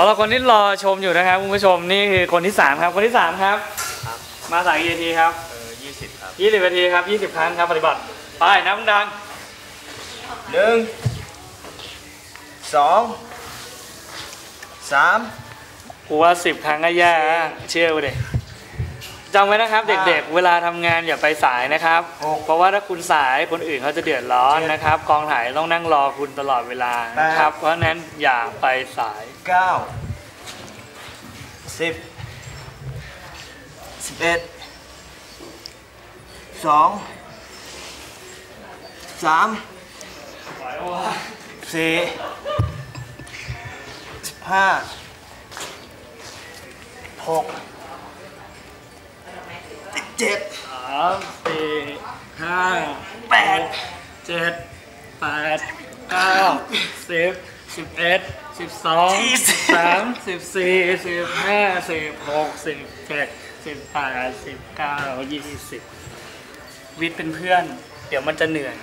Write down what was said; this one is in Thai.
สำหรับคนที่รอชมอยู่นะครับคุณผู้ชมนี่คือคนที่สามครับคนที่สามครับครับ มาสายกี่นาทีครับเออยี่สิบครับยี่สิบนาทีครับยี่สิบครั้งครับปฏิบัติไปน้ำดังหนึ่งสองสามกูว่าสิบครั้งก็แย่อะเชื่อกูดิ จำไว้นะครับเด็กๆ เวลาทำงานอย่าไปสายนะครับเพราะว่าถ้าคุณสายคนอื่นเขาจะเดือดร้อนนะครับ กองถ่ายต้องนั่งรอคุณตลอดเวลานะครับเพราะฉะนั้นอย่าไปสาย เก้าสิบสิบเอ็ดสองสามสี่สิบห้าหกสิบ เจ็ดสามสี่ห้าแปดเจ็ดแปดเก้าสิบสิบเอ็ดสิบสองสิบสามสิบสี่สิบห้าสิบหกสิบเจ็ดสิบแปดสิบเก้ายี่สิบวิทย์เป็นเพื่อน เดี๋ยวมันจะเหนื่อย